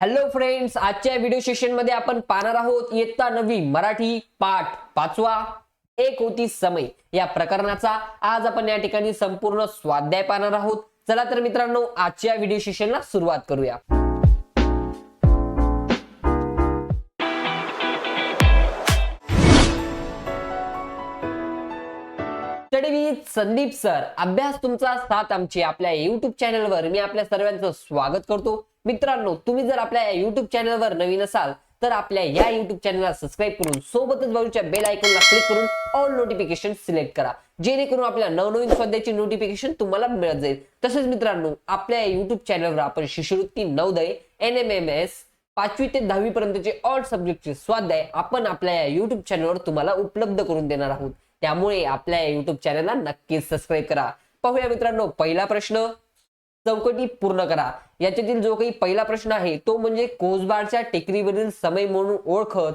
Hello friends आजच्या video सेशनमध्ये आपण पाहणार आहोत इयत्ता नवी मराठी पाठ पाचवा एक होती समय. या प्रकरणाचा आज आपण या ठिकाणी संपूर्ण स्वाध्याय पाहणार आहोत. चला तर मित्रांनो आजच्या व्हिडिओ सेशनला सुरुवात करूया. संदीप सर अभ्यास तुमचा साथ आमची आपल्या युट्यूब चॅनलवर मी आपल्या सर्वांचं स्वागत करतो. मित्रांनो तुम्ही जर आपल्या युट्यूब चॅनलवर नवीन असाल तर आपल्या या युट्यूब चॅनलला सबस्क्राईब करून सोबतच बाजूच्या बेल आयकॉनला क्लिक करून ऑल नोटिफिकेशन सिलेक्ट करा. जेणेकरून आपल्या नवनवीन स्वाध्याची नोटिफिकेशन तुम्हाला मिळत जाईल. तसेच मित्रांनो आपल्या युट्यूब चॅनलवर आपण शिष्यवृत्ती Navodaya N M M S पाचवी ते दहावी पर्यंतचे ऑल सब्जेक्टचे स्वाध्याय आपण आपल्या या युट्यूब चॅनलवर तुम्हाला उपलब्ध करून देणार आहोत. त्यामुळे आपल्या या युट्यूब चॅनलला नक्कीच सबस्क्राईब करा. पाहूया मित्रांनो पहिला प्रश्न. चौकटी पूर्ण करा. याच्यातील जो काही पहिला प्रश्न आहे तो म्हणजे कोसबारच्या टेकडीवरील समय म्हणून ओळखत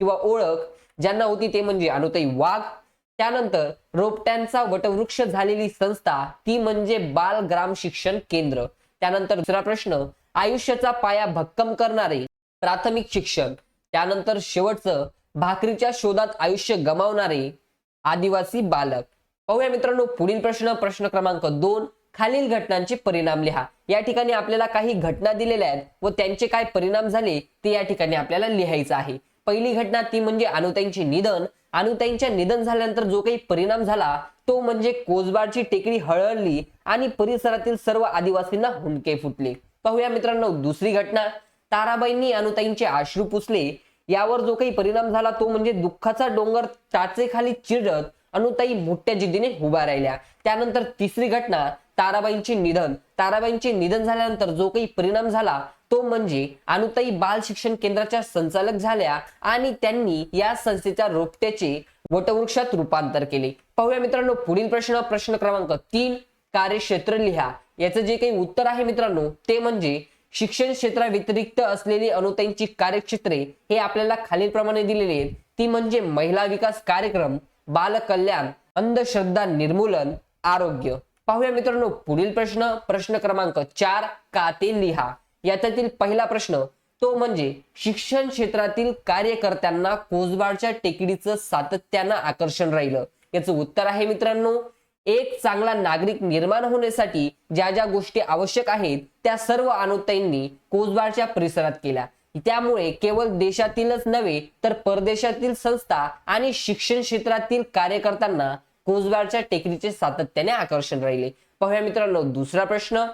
किंवा ओळख ज्यांना होती ते म्हणजे अनुताई वाघ. त्यानंतर रोपट्यांचा वटवृक्ष झालेली संस्था ती म्हणजे बाल ग्राम शिक्षण केंद्र. त्यानंतर दुसरा प्रश्न आयुष्याचा पाया भक्कम करणारे प्राथमिक शिक्षण त्यानंतर शेवटचं भाकरीच्या शोधात आयुष्य गमावणारे आदिवासी बालक. पाहूया मित्रांनो पुढील प्रश्न प्रश्न क्रमांक दोन. खालील घटनांचे परिणाम लिहा. या ठिकाणी आपल्याला काही घटना दिलेल्या आहेत व त्यांचे काय परिणाम झाले ते या ठिकाणी आपल्याला लिहायचं आहे. पहिली घटना ती म्हणजे अनुताईंचे निधन. अनुताईंच्या निधन झाल्यानंतर जो काही परिणाम झाला तो म्हणजे कोसबारची टेकडी हळहळली आणि परिसरातील सर्व आदिवासींना हुंडके फुटले. पाहूया मित्रांनो दुसरी घटना. ताराबाईंनी अनुताईंचे आश्रू पुसले. यावर जो काही परिणाम झाला तो म्हणजे दुःखाचा डोंगर टाचेखाली चिरत अनुताई मोठ्या जिद्दीने उभा राहिल्या. त्यानंतर तिसरी घटना. ताराबाईंचे निधन. ताराबाईंचे निधन झाल्यानंतर जो काही परिणाम झाला तो म्हणजे अनुताई बाल शिक्षण केंद्राच्या संचालक झाल्या आणि त्यांनी या संस्थेच्या रोपट्याचे वटवृक्षात रूपांतर केले. पाहूया मित्रांनो पुढील प्रश्न प्रश्न क्रमांक तीन कार्यक्षेत्र लिहा. याचं जे काही उत्तर आहे मित्रांनो ते म्हणजे शिक्षण क्षेत्राव्यतिरिक्त असलेली अनुताईंची कार्यक्षेत्रे हे आपल्याला खालीलप्रमाणे दिलेले आहेत. ती म्हणजे महिला विकास कार्यक्रम बालकल्याण अंधश्रद्धा निर्मूलन आरोग्य. पाहूया मित्रांनो पुढील प्रश्न प्रश्न क्रमांक चार का ते लिहा. याच्यातील पहिला प्रश्न तो म्हणजे शिक्षण क्षेत्रातील कार्यकर्त्यांना कोसबारच्या टेकडीचं सातत्यानं आकर्षण राहिलं. याचं उत्तर आहे मित्रांनो एक चांगला नागरिक निर्माण होण्यासाठी ज्या ज्या गोष्टी आवश्यक आहेत त्या सर्व अनुताईंनी कोसबारच्या परिसरात केल्या. त्यामुळे केवळ देशातीलच नव्हे तर परदेशातील संस्था आणि शिक्षण क्षेत्रातील कार्यकर्त्यांना कोजबारच्या टेकडीचे सातत्याने आकर्षण राहिले. पाहूया मित्रांनो दुसरा प्रश्न.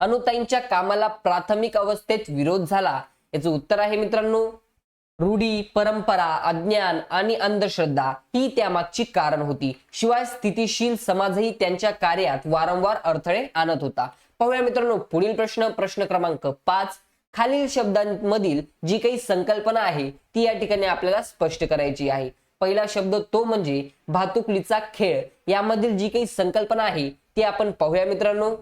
अनुताईंच्या कामाला प्राथमिक अवस्थेत विरोध झाला. याचं उत्तर आहे मित्रांनो रूढी परंपरा अज्ञान आणि अंधश्रद्धा ही त्यामागची कारण होती. शिवाय स्थितीशील समाजही त्यांच्या कार्यात वारंवार अडथळे आणत होता. पाहूया मित्रांनो पुढील प्रश्न प्रश्न क्रमांक पाच. खालील शब्दांमधील जी काही संकल्पना आहे ती या ठिकाणी आपल्याला स्पष्ट करायची आहे. पहिला शब्द तो म्हणजे भातुकलीचा खेळ. यामधील जी काही संकल्पना आहे ती आपण पाहूया मित्रांनो.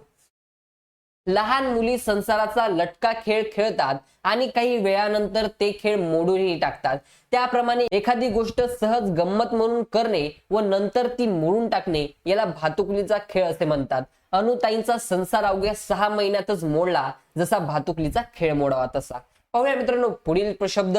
लहान मुली संसाराचा लटका खेळ खेळतात आणि काही वेळानंतर ते खेळ मोडूनही टाकतात. त्याप्रमाणे एखादी गोष्ट सहज गंमत म्हणून करणे व नंतर ती मोडून टाकणे याला भातुकलीचा खेळ असे म्हणतात. अनुताईंचा संसार अवघ्या सहा महिन्यातच मोडला जसा भातुकलीचा खेळ मोडावा तसा. पाहूया मित्रांनो पुढील शब्द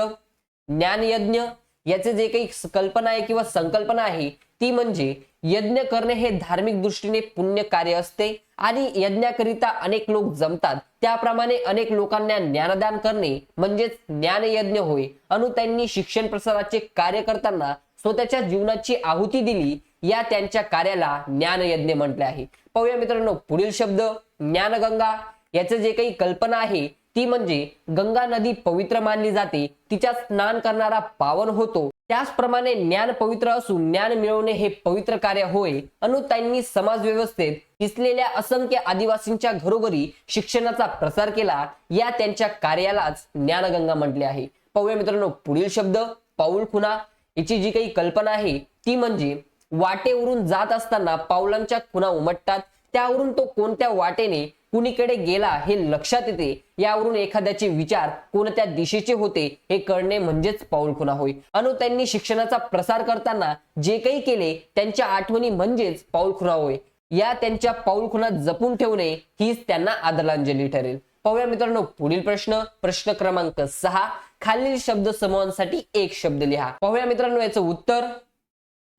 ज्ञानयज्ञ याचे जे काही कल्पना आहे किंवा संकल्पना आहे ती म्हणजे यज्ञ करणे हे धार्मिक दृष्टीने पुण्य कार्य असते आणि यज्ञाकरिता अनेक लोक जमतात. त्याप्रमाणे अनेक लोकांना ज्ञानदान करणे म्हणजेच ज्ञानयज्ञ होय. अनु त्यांनी शिक्षण प्रसाराचे कार्य करताना स्वतःच्या जीवनाची आहुती दिली या त्यांच्या कार्याला ज्ञानयज्ञ म्हटले आहे. पाहूया मित्रांनो पुढील शब्द ज्ञानगंगा. याचं जे काही कल्पना आहे ती म्हणजे गंगा नदी पवित्र मानली जाते. तिच्या स्नान करणारा पावन होतो. त्याचप्रमाणे ज्ञान पवित्र असून ज्ञान मिळवणे हे पवित्र कार्य होय. अनु त्यांनी समाज व्यवस्थेत दिसलेल्या असंख्य आदिवासींच्या घरोघरी शिक्षणाचा प्रसार केला. या त्यांच्या कार्यालाच ज्ञानगंगा म्हटले आहे. पाहूया मित्रांनो पुढील शब्द पाऊल खुना याची जी काही कल्पना आहे ती म्हणजे वाटेवरून जात असताना पावलांच्या खुणा उमटतात. त्यावरून तो कोणत्या वाटेने कुणीकडे गेला हे लक्षात येते. यावरून एखाद्याचे विचार कोणत्या दिशेचे होते हे कळणे म्हणजेच पाऊल खुणा होय. अनु त्यांनी शिक्षणाचा प्रसार करताना जे काही केले त्यांच्या आठवणी म्हणजेच पाऊल खुणा होय. या त्यांच्या पाऊल खुणा जपून ठेवणे हीच त्यांना आदरांजली ठरेल. पाहूया मित्रांनो पुढील प्रश्न. प्रश्न क्रमांक सहा. खालील शब्द समूहांसाठी एक शब्द लिहा. पाहूया मित्रांनो याचं उत्तर.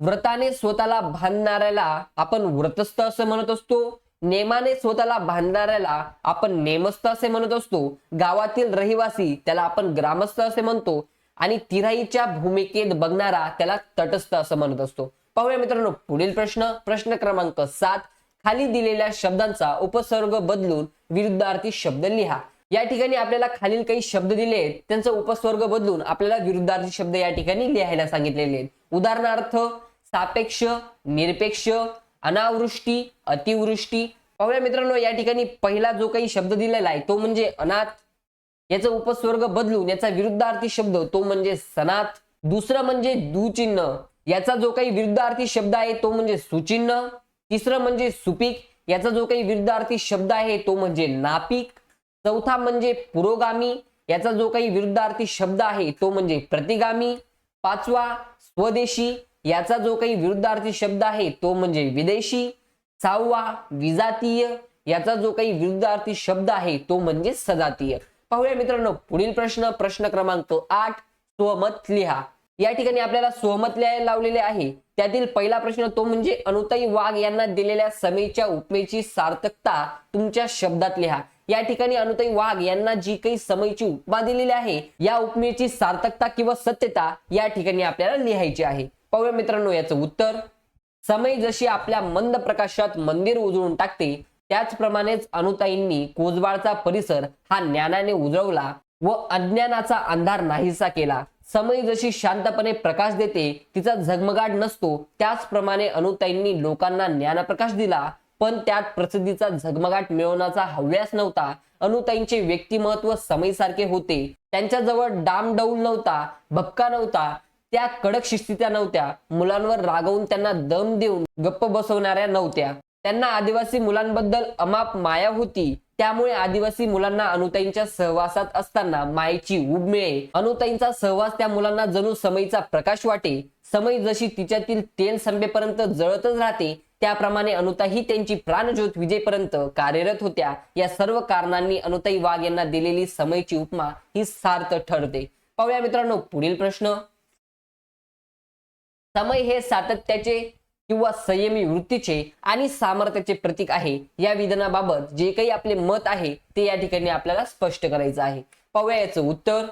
व्रताने स्वतःला बांधणाऱ्याला आपण व्रतस्थ असं म्हणत असतो. नेमाने स्वतःला बांधणाऱ्याला आपण नेमस्थ असे म्हणत असतो. गावातील रहिवासी त्याला आपण ग्रामस्थ असे म्हणतो. आणि तिराईच्या भूमिकेत बघणारा त्याला तटस्थ असं म्हणत असतो. पाहूया मित्रांनो पुढील प्रश्न. प्रश्न क्रमांक सात. खाली दिलेल्या शब्दांचा उपसर्ग बदलून विरुद्धार्थी शब्द लिहा. या ठिकाणी आपल्याला खालील काही शब्द दिले आहेत. त्यांचा उपस्वर्ग बदलून आपल्याला विरुद्धार्थी शब्द या ठिकाणी लिहायला सांगितलेले आहेत. उदाहरणार्थ सापेक्ष निरपेक्ष अनावृष्टी अतिवृष्टी. पाहूया मित्रांनो या ठिकाणी पहिला जो काही शब्द दिलेला आहे तो म्हणजे अनाथ. याचा उपस्वर्ग बदलून याचा विरुद्धार्थी शब्द तो म्हणजे सनाथ. दुसरं म्हणजे दुचिन्ह. याचा जो काही विरुद्धार्थी शब्द आहे तो म्हणजे सुचिन्ह. तिसरं म्हणजे सुपीक. याचा जो काही विरुद्धार्थी शब्द आहे तो म्हणजे नापिक. चौथा म्हणजे पुरोगामी. याचा जो काही विरुद्धार्थी शब्द आहे तो म्हणजे प्रतिगामी. पाचवा स्वदेशी. याचा जो काही विरुद्धार्थी शब्द आहे तो म्हणजे विदेशी सहावा विजातीय याचा जो काही विरुद्धार्थी शब्द आहे तो म्हणजे सजातीय. पाहूया मित्रांनो पुढील प्रश्न प्रश्न क्रमांक आठ स्वमत लिहा. या ठिकाणी आपल्याला स्वमत लिहायला लावलेले आहे. त्यातील पहिला प्रश्न तो म्हणजे अनुताई वाघ यांना दिलेल्या समेच्या उपमेची सार्थकता तुमच्या शब्दात लिहा. या ठिकाणी अनुताई वाघ यांना जी काही समयची उपमा दिलेली आहे या उपमेची सार्थकता किंवा सत्यता या ठिकाणी आपल्याला लिहायची आहे. पाहूया मित्रांनो याचं उत्तर. समय जशी आपल्या मंद प्रकाशात मंदिर उजळून टाकते त्याचप्रमाणेच अनुताईंनी कोजबाळचा परिसर हा ज्ञानाने उजळवला व अज्ञानाचा अंधार नाहीसा केला. समय जशी शांतपणे प्रकाश देते तिचा झगमगाट नसतो. त्याचप्रमाणे अनुताईंनी लोकांना ज्ञानप्रकाश दिला पण त्यात प्रसिद्धीचा झगमगाट मिळवण्याचा हव्यास नव्हता. अनुताईंचे व्यक्तिमत्व समयसारखे होते. त्यांच्याजवळ डामडौल नव्हता भपका नव्हता. त्या कडक शिस्तीच्या नव्हत्या. मुलांवर रागवून त्यांना दम देऊन गप्प बसवणाऱ्या नव्हत्या. त्यांना आदिवासी मुलांबद्दल अमाप माया होती. त्यामुळे आदिवासी मुलांना अनुताईंच्या सहवासात असताना मायेची उब मिळे अनुताईंचा सहवास त्या मुलांना जणू समयीचा प्रकाश वाटे. समय जशी तिच्यातील तेल संपेपर्यंत जळतच राहते त्याप्रमाणे अनुताही त्यांची प्राणज्योत विजेपर्यंत कार्यरत होत्या. या सर्व कारणांनी अनुताई वाघ यांना दिलेली समयची उपमा ही सार्थ ठरते. पाहूया मित्रांनो पुढील प्रश्न. समय हे सातत्याचे किंवा संयमी वृत्तीचे आणि सामर्थ्याचे प्रतीक आहे. या विधानाबाबत जे काही आपले मत आहे ते या ठिकाणी आपल्याला स्पष्ट करायचं आहे. पाहूया याचं उत्तर.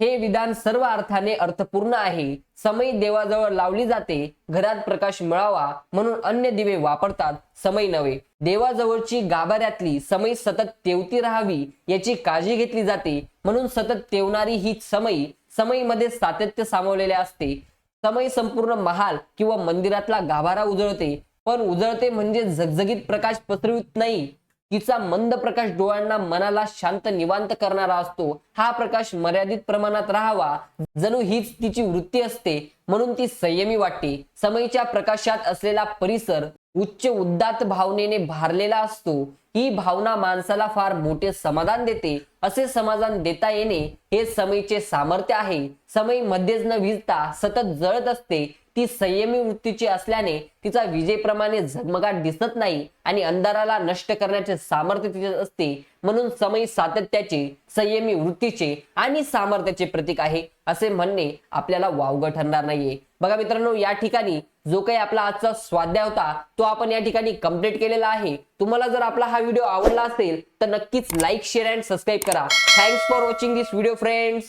हे विधान सर्व अर्थाने अर्थपूर्ण आहे. समय देवाजवळ लावली जाते. घरात प्रकाश मिळावा म्हणून अन्य दिवे वापरतात. समय नव्हे. देवाजवळची गाभाऱ्यातली समय सतत तेवती राहावी याची काळजी घेतली जाते. म्हणून सतत तेवणारी ही समय. समयीमध्ये सातत्य सामावलेले असते. समय संपूर्ण महाल किंवा मंदिरातला गाभारा उजळते. पण उजळते म्हणजे झगझगीत प्रकाश पसरवित नाही. तिचा मंद प्रकाश डोळ्यांना मनाला शांत निवांत करणारा असतो. हा प्रकाश मर्यादित प्रमाणात राहावा. जणू हीच तिची वृत्ती असते. म्हणून ती संयमी वाटते. समयच्या प्रकाशात असलेला परिसर उच्च उद्दात भावनेने भारलेला असतो. ही भावना माणसाला फार मोठे समाधान देते. असे समाधान देता येणे हे समयचे सामर्थ्य आहे. समय मध्येच न विजता सतत जळत असते. ती संयमी वृत्तीची असल्याने तिचा विजेप्रमाणे झगमगाट दिसत नाही आणि अंधाराला नष्ट करण्याचे सामर्थ्य तिच्यात असते. म्हणून समय सातत्याचे संयमी वृत्तीचे आणि सामर्थ्याचे प्रतीक आहे असे म्हणणे आपल्याला वावग ठरणार नाहीये. बघा मित्रांनो या ठिकाणी जो काही आपला आजचा स्वाध्याय होता तो आपण या ठिकाणी कंप्लीट केलेला आहे. तुम्हाला जर आपला हा व्हिडिओ आवडला असेल तर नक्कीच लाईक शेअर अँड सबस्क्राईब करा. Thanks for watching this video friends